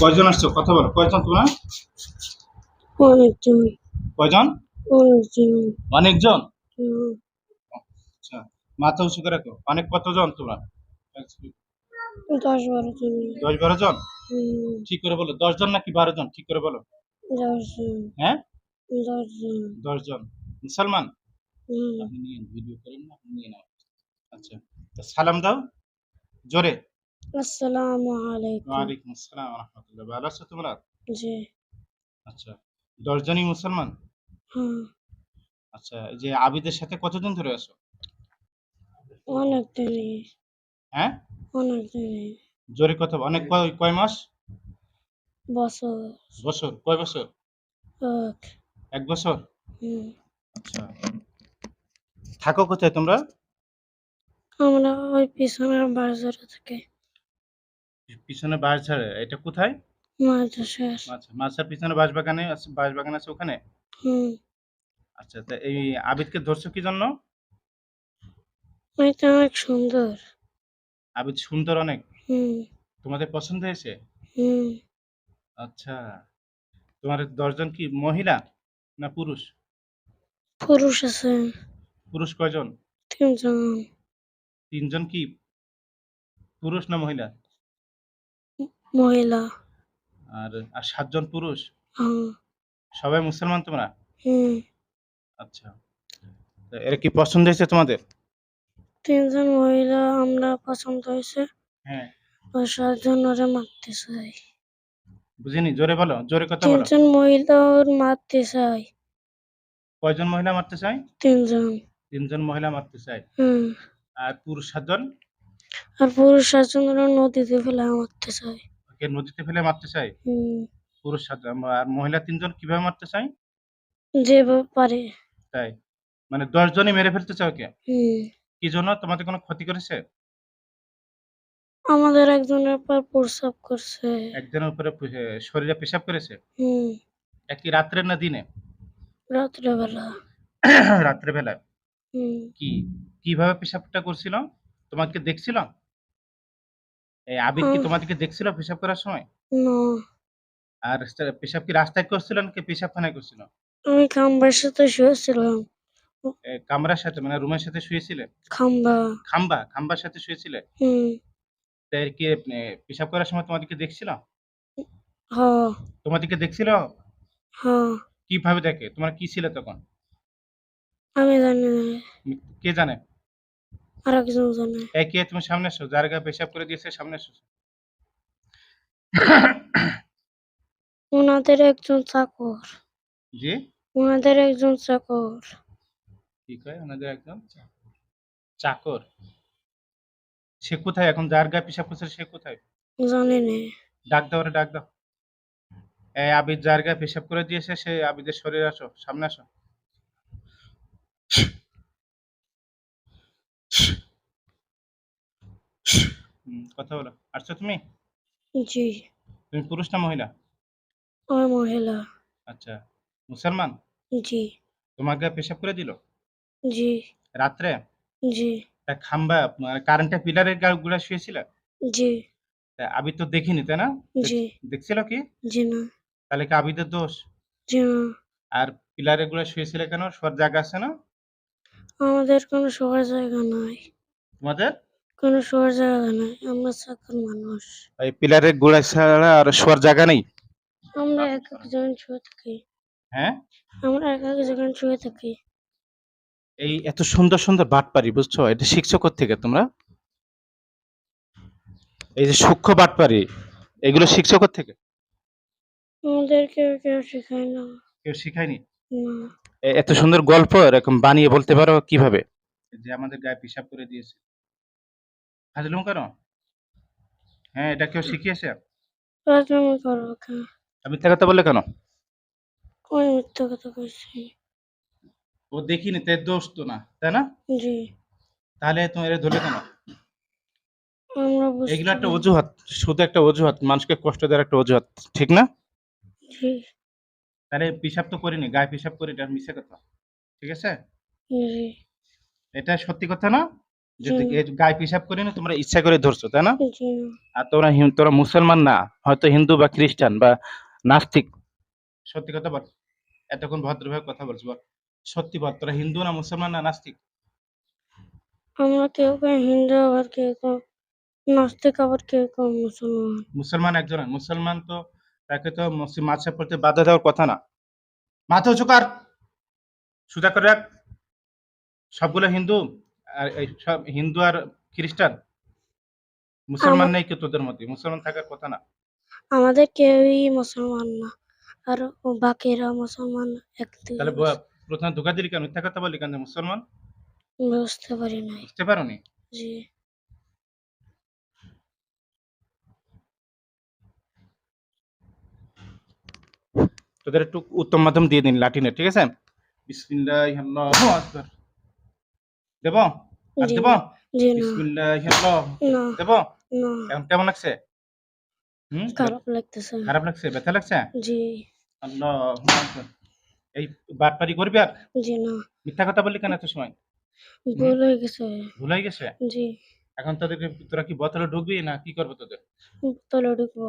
কয়জন আসছো? কথা বলো। কয়জন তোমরা? অনেকজন কয়জন? অনেকজন? অনেকজন আচ্ছা। মাথা উঁচু করে রাখো অনেক কতজন তোমরা? দশ বারো জন। দশ বারো জন? ঠিক করে বলো। দশ জন নাকি বারো জন? ঠিক করে বলো। হ্যাঁ? দশ জন। মুসলমান? আপনি নিয়ে ভিডিও করেন না আপনি নিয়ে নাও। আচ্ছা। সালাম দাও। জোরে। আসসালামু আলাইকুম। আসসালাম রহমতুল্লাহ। ভালো আছো তোমরা? জি। আচ্ছা দশ জনই মুসলমান? হ্যাঁ। আচ্ছা এই যে আবিদের সাথে কতদিন ধরে আছো? অনেক দিনই। হ্যাঁ? অনেক দিনই। জোরে কথা অনেক কয় কয় মাস? বছর। বছর কয় বছর? এক। এক বছর? হুম, আচ্ছা। থাকো কোথায় তোমরা? আমরা ওই পিছনের বাজারে থেকে। পিছনে বাস ঝাড়ে এটা কোথায়? মাদ্রাসার আচ্ছা পিছনে বাঁশ বাগানে আছে বাঁশ বাগান আছে ওখানে? হুম। আচ্ছা তা এই আবিদকে ধরছো কি জন্য? ওইটা অনেক সুন্দর। আবিদ সুন্দর অনেক? হুম। তোমাদের পছন্দ হয়েছে? হুম। আচ্ছা তোমার দশজন কি মহিলা না পুরুষ? পুরুষ আছে। পুরুষ কয়জন? তিনজন। তিনজন কি পুরুষ না মহিলা? মহিলা। আর আর সাতজন পুরুষ? হ্যাঁ সবাই মুসলমান তোমরা? হুম। আচ্ছা। তা এরা কি পছন্দ হয়েছে তোমাদের? তিনজন মহিলা আমরা পছন্দ হয়েছে। হ্যাঁ। ওই সাতজন ওরে মারতে চাই বুঝিনি জোরে বলো জোরে কথা বলো। তিনজন মহিলা ওর মারতে চাই কয়জন মহিলা মারতে চাই তিনজন। তিনজন মহিলা মারতে চাই হুম। আর পুরুষ সাতজন? আর পুরুষ সাতজন ওরা নদীতে ফেলে মারতে চাই ওকে নদীতে ফেলে মারতে চাই হুম। পুরুষ সাতজন আর মহিলা তিনজন কীভাবে মারতে চাই যেভাবে পারে। তাই? মানে দশ জনই মেরে ফেলতে চাও কে? হুম। কি জন্য? তোমাদের কোনো ক্ষতি করেছে? আমাদের একজনের পর প্রস্রাব করছে। একজনের উপরে পে- শরীরে পেশাব করেছে? হুম। একই রাত্রে না দিনে? রাত্রেবেলা। রাত্রে বেলায় হুম। কি? কীভাবে পেশাবটা করছিল? তোমাকে দেখছিল? এই আবিদ কি তোমাদেরকে দেখছিল পেশাব করার সময়? না। আর পেশাব কি রাস্তায় পেশাবখানায় করছিল? আমি খাম্বার সাথে শুয়েছিলাম। কামরার সাথে মানে রুমের সাথে শুয়েছিলে? খাম্বা। খাম্বা খাম্বার সাথে হুম। তাই কি পেশাব করার সময় তোমাদেরকে দেখছিল? তোমাদেরকে দেখছিল? কীভাবে দেখে? তোমার কি ছিল তখন? আমি জানি না। কে জানে? আর একজন জানে এই তুমি সামনে এসো যার গায়ে পেশাব করে দিয়েছে সামনে এসো। ওনাদের একজন চাকর। জি? ওনাদের একজন চাকর। কি কয়? ওনাদের একদম চাকর। সে কোথায় এখন? যার গায়ে পেশাব করছে সে কোথায়? জানি না। ডাক দাও রে ডাক দাও। এই আবিদ যার গায়ে পেশাব করে দিয়েছে সে আবিদের শরীর আসো সামনে আসো হুম, কথা বলো। আসছো তুমি? জি। তুমি পুরুষ না মহিলা? ওই মহিলা। আচ্ছা মুসলমান? জি। গায়ে পেশাব করে দিল? জি। রাত্রে? জি। তা খাম্বা কারেন্টের পিলারেরগুলা শুয়েছিল? জি। তা আবিদ তো দেখিনি তাই না? জি। দেখছিল কি? জি না। তাহলে কি আবিদের দোষ? জি না। আর পিলারেরগুলা শুয়েছিল কেন? শোয়ার জায়গা আছে না? আমাদের কোনো শোয়ার জায়গা নাই। তোমাদের? কোনো শোয়ার জায়গা নাই। আমরা চাকর মানুষ। এই পিলারের ছাড়া আর শোয়ার জায়গা নেই? আমরা এক শুয়ে থাকি। হ্যাঁ? আমরা এক শুয়ে থাকি। এই এত সুন্দর সুন্দর বাট পারি বুঝছ? এটা শিখছো থেকে তোমরা? এই যে সূক্ষ্ম বাট পারি এগুলো শিখছো থেকে আমাদের কেউ কেউ শেখায় না। কেউ শিখায়নি? এত সুন্দর গল্প এরকম বানিয়ে বলতে পারো কীভাবে? যে আমাদের গায়ে পেশাব করে দিয়েছে। হাজলুম কেন হ্যাঁ এটা কেউ শিখিয়েছে? করব কেন আমি মিথ্যা কথা বললে কেন? ওই মিথ্যা কথা কইছি ও দেখিনি তাই দোষ তো না তাই না? জি। তাহলে তুমি এর ধরলে কেন? এগুলো একটা অজুহাত শুধু একটা অজুহাত মানুষকে কষ্ট দেওয়ার একটা অজুহাত ঠিক না? জি। তাহলে পেশাব তো করিনি গায়ে পেশাব করি এটা মিশে কথা ঠিক আছে? এটা সত্যি কথা না? যদি গায়ে পেশাব করে না তোমরা ইচ্ছা করে ধরছো তাই না? আর তোমরা তোমরা মুসলমান না হয়তো হিন্দু বা খ্রিস্টান বা নাস্তিক। সত্যি কথা বল এতক্ষণ ভদ্রভাবে কথা বলছো বল। সত্যি বল তোরা হিন্দু না মুসলমান না নাস্তিক? আমরা কেউ কেউ হিন্দু আবার কেউ কেউ নাস্তিক আবার কেউ কেউ মুসলমান। মুসলমান একজন মুসলমান তো তাকে তো মাছা পড়তে বাধা দেওয়ার কথা না। মাথা উঁচু কর সুজা করে রাখ। সবগুলো হিন্দু সব হিন্দু আর খ্রিস্টান মুসলমান নেই কেউ তোদের মধ্যে মুসলমান থাকার কথা না? আমাদের কেউই মুসলমান না। আর বাকিরা মুসলমান একদিকে তাহলে প্রথমে ধোকা দিলি কেন? মিথ্যা কথা বললি কেন? মুসলমান? বুঝতে পারি নাই। বুঝতে পারোনি? জি। তোদের একটু উত্তম মাধ্যম দিয়ে দিন লাটিনে ঠিক আছে? বিসমিল্লাহ আল্লাহু আকবার দেব? আর দেব? দেব? এখন কেমন লাগছে? হুম? খারাপ লাগতেছে। খারাপ লাগছে? ব্যথা লাগছে? জি। আল্লাহ এই বাটপারি করবি আর? জি না। মিথ্যা কথা বললি কেন এত সময়? ভুল হয়ে গেছে। ভুল হয়ে গেছে? জি। এখন তোদেরকে তোরা কি বোতলে ঢুকবি না কি করব তোদের? ঢুকবো।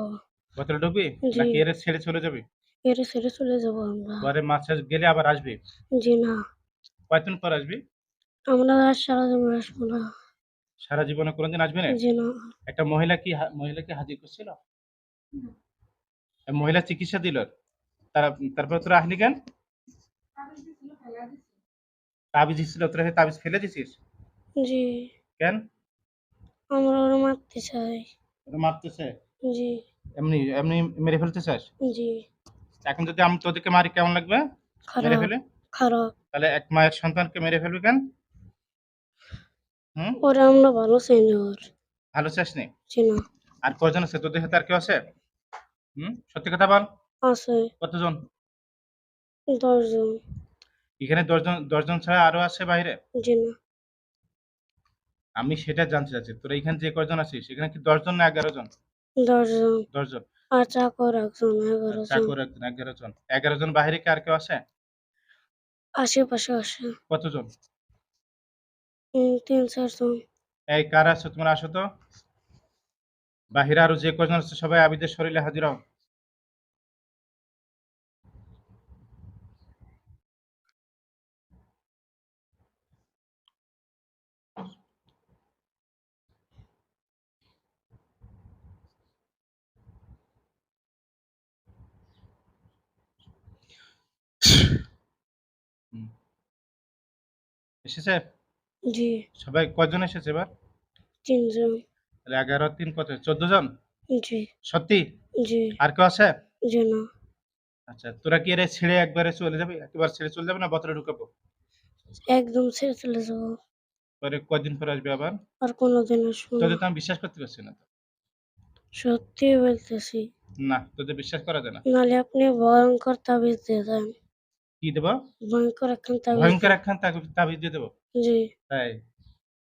বোতলে ঢুকবি? নাকি এর ছেড়ে চলে যাবি? এর ছেড়ে চলে যাব আমরা। পরে মাছ চাষ গেলে আবার আসবি? জি না। কয়দিন পর আসবি? আমরা আর সারা জীবন আসব না। সারা জীবনে কোনোদিন আসবি না? জি না। একটা মহিলা কি মহিলা কি হাজির করছিল? মহিলা চিকিৎসা দিল? তারা তারপরে তোরা আসলি কেন? তাবিজ দিছিল তোরা সেই তাবিজ ফেলে দিছিস? জি। কেন? আমরা ওরা মারতে চাই। ওরা মারতেছে জি। এমনি এমনি মেরে ফেলতে চাস? জি। এখন যদি আমি তোদেরকে মারি কেমন লাগবে? মেরে ফেলে? খারাপ। তাহলে এক মায়ের সন্তানকে মেরে ফেলবে কেন? হুম? ওরা আমরা ভালো ওর। ভালো চাস নি? আর আছে? তোদের সাথে আর কেউ আছে? হুম? সত্যি কথা বল। আছে। কতজন? দশজন। এখানে দশজন দশজন ছাড়া আরও আছে বাইরে? জি না। আমি সেটা জানতে চাচ্ছি। তোরা এখানে যে কজন আছিস? এখানে কি দশজন না এগারো জন দশজন। দশজন। আর চাকর একজন এগারো জন চাকর একজন এগারো জন এগারো জন বাইরে কি আর কেউ আছে? আশেপাশে আসে কতজন? এই কার আছো? তোমরা আসো তো? বাহিরে আরও যে কজন আছে সবাই আবিদের শরীরে হাজির হও। এসেছে? জি। সবাই কজন এসেছে এবার? তিনজন। তাহলে এগারো তিন কত? চোদ্দ জন জি। সত্যি? জি। আর কেউ আছে? জি না। আচ্ছা তোরা কি এর ছেড়ে একবারে চলে যাবে? একবার ছেড়ে চলে যাবে না বতরে ঢুকাবো? একদম ছেড়ে চলে যাব। পরে কয়দিন পরে আসবে আবার? আর কোনোদিন আসব তোদের তো আমি বিশ্বাস করতে পারছি না সত্যি বলতেছি। না তোদের বিশ্বাস করা যায় না। নাহলে আপনি ভয়ঙ্কর তাবিজ দিয়ে দেন। কি দেবো? ভয়ঙ্কর একখান তাবিজ। ভয়ঙ্কর একখান তাবিজ- দিয়ে দেবো? জি। তাই?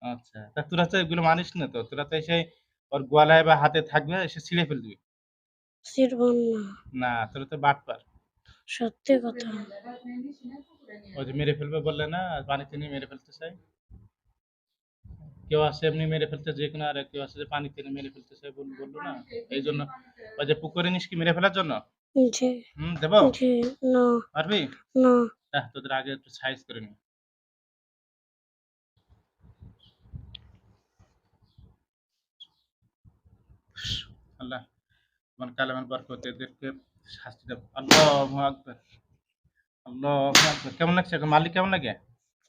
আচ্ছা। তা তোরা তো এগুলো মানিস না তো? তোরা তো এসে ওর গলায় বা হাতে থাকবে এসে ছিঁড়ে ফেল দিবি। না। না তোরা তো বাট পার সত্যি কথা। ওই যে মেরে ফেলবে বললে না পানিতে নিয়ে মেরে ফেলতে চাই কেউ আছে এমনি মেরে ফেলতে যে কোনো আর কেউ আছে যে পানিতে মেরে ফেলতে চাই বলল না। এই জন্য ওই যে পুকুরে নিস কি মেরে ফেলার জন্য? জি। হুম দেবো? জি না। পারবি? না। আহ, তোদের আগে একটু সাইজ করে নি। আল্লাহ তোমার কালামের বরকত এদেরকে শাস্তি দেব। আল্লাহ আকবার। আল্লাহ আকবার। কেমন লাগছে? মালিক কেমন লাগে?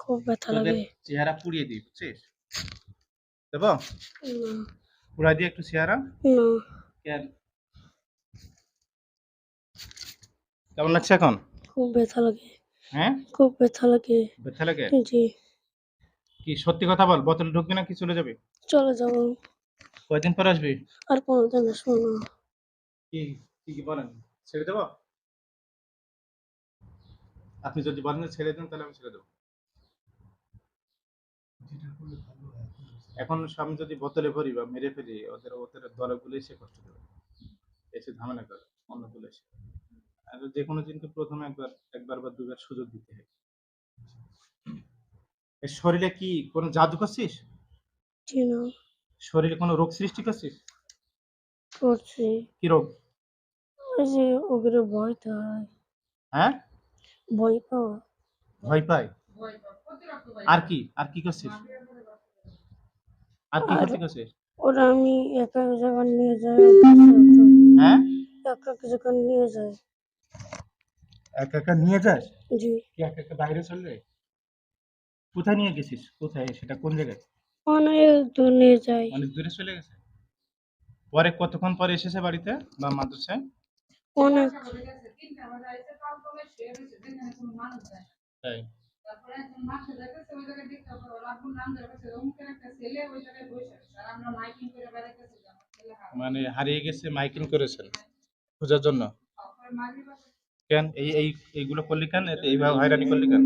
খুব ব্যথা লাগে। চেহারা পুড়িয়ে দিই বুঝছিস? দেব? পুড়াই দিয়ে একটু চেহারা? কেন? কেমন লাগছে এখন? খুব ব্যথা লাগে। হ্যাঁ? খুব ব্যথা লাগে। ব্যথা লাগে? জি। কি সত্যি কথা বল বোতলে ঢুকবি না কি চলে যাবে? চলে যাব। কয়দিন পর আসবি? আর কোনোদিন আসব না। কি কি কি বলেন? ছেড়ে দেবো? আপনি যদি বলেন ছেড়ে দেন তাহলে আমি ছেড়ে দেবো। এখন আমি যদি বোতলে ভরি বা মেরে ফেলি ওদের ওদের দলগুলো এসে কষ্ট দেবে। এসে ঝামেলা করে অন্যগুলো এসে। আর যে কোনো দিনকে প্রথমে একবার একবার বা দুবার সুযোগ দিতে হয়। শরীরে কি কোনো জাদু করছিস? জি না শরীরে কোনো রোগ সৃষ্টি করছিস? করছি। কি রোগ? ওই যে ওগুলো ভয় হয় হ্যাঁ? ভয় পাওয়া। ভয় পায়? আর কি? আর কি করছিস? আর কি করতে করছিস? ওরা আমি একা জায়গায় নিয়ে যাই হ্যাঁ? একা জায়গায় নিয়ে যায়। একা একা নিয়ে যাস? জি। কি একা একা বাইরে চলে যায় কোথায় নিয়ে গেছিস? কোথায়? সেটা কোন জায়গায়? অনেক দূর যাই। অনেক দূরে চলে গেছে? পরে কতক্ষণ পরে এসেছে বাড়িতে বা মাদ্রাসায়? অনেক। তাই। মানে হারিয়ে গেছে মাইকিং করেছেন। খোঁজার জন্য? কেন এই এই এইগুলো করলি কেন এতে এইভাবে হয়রানি করলি কেন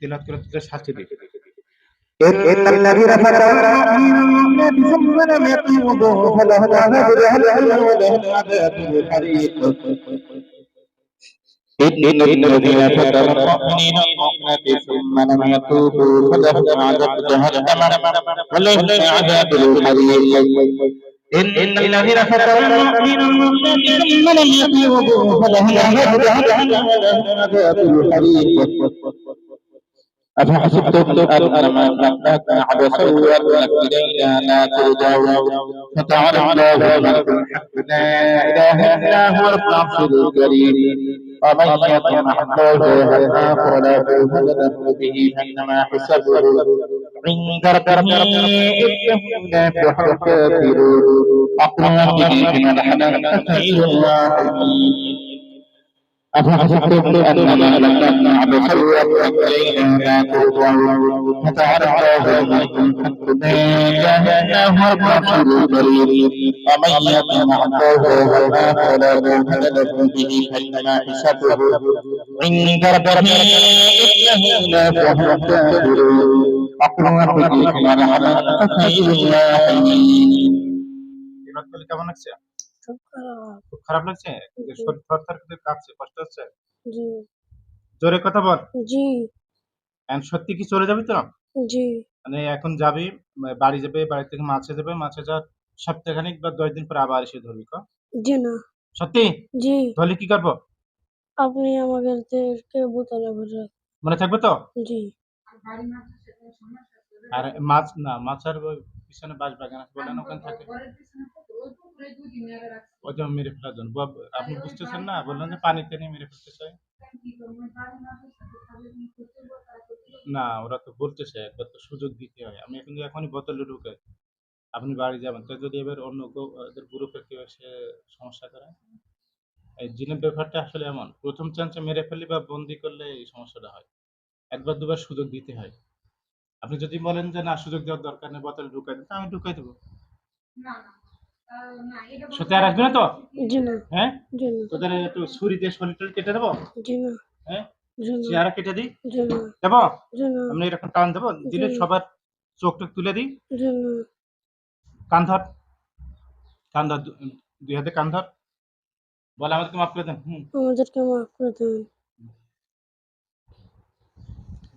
তিলাত করে তোদের শাস্তি দিই إن الذين فتنوا المؤمنات ثم لم يتوبوا فلهم عذاب جهنم ولهم عذاب الحريق إن الذين فتنوا المؤمنين والمؤمنات ثم لم يتوبوا فلهم عذاب جهنم ولهم عذاب الحريق إن الذين فتنوا المؤمنين ثم لم يتوبوا فلهم عذاب الحريق أفحسبتم أنما خلقناكم عبثا وأنكم إلينا لا ترجعون فتعالى الله الملك الحق لا إله إلا هو العرش الكريم ومن يطمع الله تؤمن له به إنما حسبه عند ربه إنه لا يفلح الكافرون أقرأ به من الحنان أسأل الله أفحسبتم أنما خلقناكم عبثا وأنكم إلينا لا ترجعون فتعالى الله الملك الحق لا إله إلا هو العرش الكريم ومن يطمع الله والآخر ولا تؤمن له به فإنما حسابه عند ربه إنه لا يفلح الكافرون أقرأ به من الحنان أسأل الله তিলাত করলে কেমন লাগছে খুব খারাপ। খুব খারাপ লাগছে? শরীর থরথর করে কাঁপছে কষ্ট হচ্ছে? জি। জোরে কথা বল। জি। এখন সত্যি কি চলে যাবি তো জি। মানে এখন যাবি মানে বাড়ি যাবে বাড়ি থেকে মাছে যাবে মাছে যাওয়ার সপ্তাহখানিক বা দশ দিন পরে আবার এসে ধরবি ক? জি না। সত্যি? জি। ধরলে কি করব? আপনি আমাদেরকে বোতলে ভরে মনে থাকবে তো? জি। আর আর মাছ না মাছের ওই পিছনে বাঁশ বাগান আছে বলে ওখানে থাকে। দুদিন মেরে ফেলার জন্য। আপনি বুঝতেছেন না? বললেন যে পানিতে নিয়ে মেরে ফেলতে চাই। না ওরা তো বলতেছে একবার তো সুযোগ দিতে হয়। আমি এখন এখনই বোতলে ঢুকে আপনি বাড়ি যাবেন তো যদি এবার অন্য কেউ ওদের গ্রুপে কেউ এসে সমস্যা করে? এই জিনের ব্যাপারটা আসলে এমন প্রথম চান্সে মেরে ফেললে বা বন্দি করলে এই সমস্যাটা হয়। একবার দুবার সুযোগ দিতে হয়। আপনি যদি বলেন যে না সুযোগ দেওয়ার দরকার নেই বোতলে ঢুকাই দেন আমি ঢুকাই দেবো। না, না, সত্যি আর আসবে না তো হ্যাঁ? তোদের একটু ছুরি দিয়ে শরীর টরীর কেটে দেবো? হ্যাঁ? চেহারা কেটে দিই? দেবো? এরকম টান দেবো? দিলে সবার চোখ টোক তুলে দিই? জি না কান ধর। কান ধর দুই হাতে কান ধর। বলে আমাদেরকে মাফ করে দেন। আমাদেরকে মাফ করে দেন।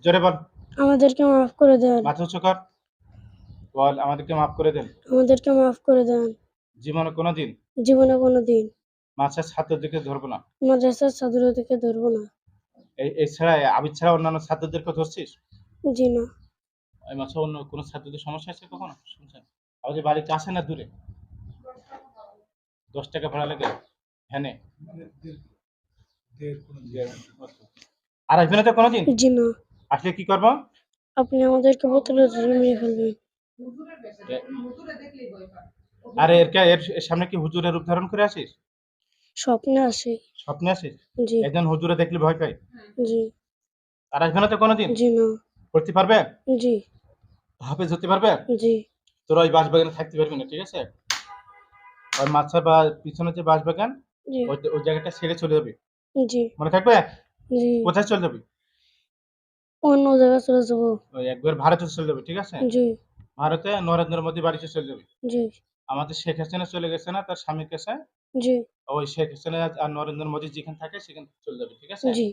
জোরে বল। আমাদেরকে মাফ করে দেন। মাথা উঁচু কর। বল আমাদেরকে মাফ করে দেন। আমাদেরকে মাফ করে দেন। জীবনে কোনোদিন জীবনে কোনো দিন মাছের ছাত্রদেরকে ধরবো না। মাদ্রাসার ছাত্রদেরকে ধরবো না। এই এছাড়া আবির ছাড়া অন্যান্য ছাত্রদেরকে ধরছিস? জি না। এই মাছে অন্য কোনো ছাত্রদের সমস্যা আছে কখনো? শুনছেন? আমাদের বাড়িতে আসে না দূরে? দশ টাকা ভাড়া লাগে ভ্যানে। আর আসবে না তো কোনোদিন? জি না। আসলে কি করব? আপনি আমাদেরকে বোতলে ধরে মেরে ফেলবেন। আরে এর কে- এর এর সামনে কি হুজুরের রূপ ধারণ করে আসিস? স্বপ্নে আসে। স্বপ্নে আসিস? জি। একজন হুজুরে দেখলে ভয় পাই জি। আর আসবে না তো কোনোদিন? জি না। করতে পারবে? জি। হাফেজ হতে পারবে? জি। তোরা ওই বাঁশবাগানে থাকতে পারবি না ঠিক আছে? ওই মাছের বা পিছনে যে বাঁশবাগান জি। ওই ওই জায়গাটা ছেড়ে চলে যাবি। জি। মনে থাকবে? জি। কোথায় চলে যাবি? অন্য জায়গায় চলে যাব। ওই একবার ভারতে চলে যাবি ঠিক আছে? জি। ভারতে নরেন্দ্র মোদী বাড়িতে চলে যাবি। জি। আমাদের শেখ হাসিনা চলে গেছে না তার স্বামীর কাছে? জি। ওই শেখ হাসিনা আর নরেন্দ্র মোদী যেখানে থাকে সেখানে চলে যাবি ঠিক আছে? জি।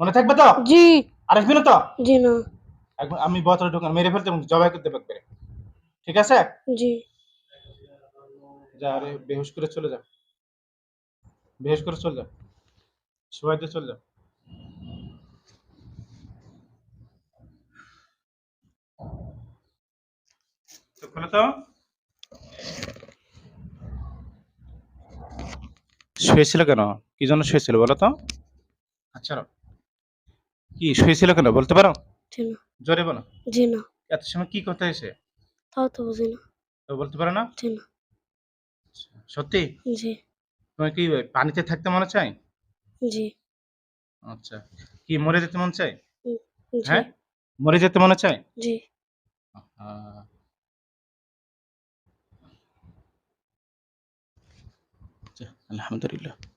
মনে থাকবে তো? জি। আসবি না তো? জি না। এখন আমি বোতলে ঢোকান মেরে ফেলতে জবাই করতে পারবে। ঠিক আছে? জি। যা আরে বেহুশ করে চলে যাও বেহুশ করে চলে যাও সবাই দিয়ে চলে যাও তো খোলো তো। শুয়েছিল কেন? কি জন্য শুয়েছিল বলো তো? আচ্ছা কি শুয়েছিল কেন? বলতে পারো? জোরে বলো। জি না। এত সময় কি করতে এসে তাও তো বুঝি না। তো বলতে পারো না? জি না। সত্যি? জি। তোমার কি পানিতে থাকতে মনে চায় জি। আচ্ছা। কি মরে যেতে মন চায় হ্যাঁ? মরে যেতে মনে চায় জি। الحمد لله.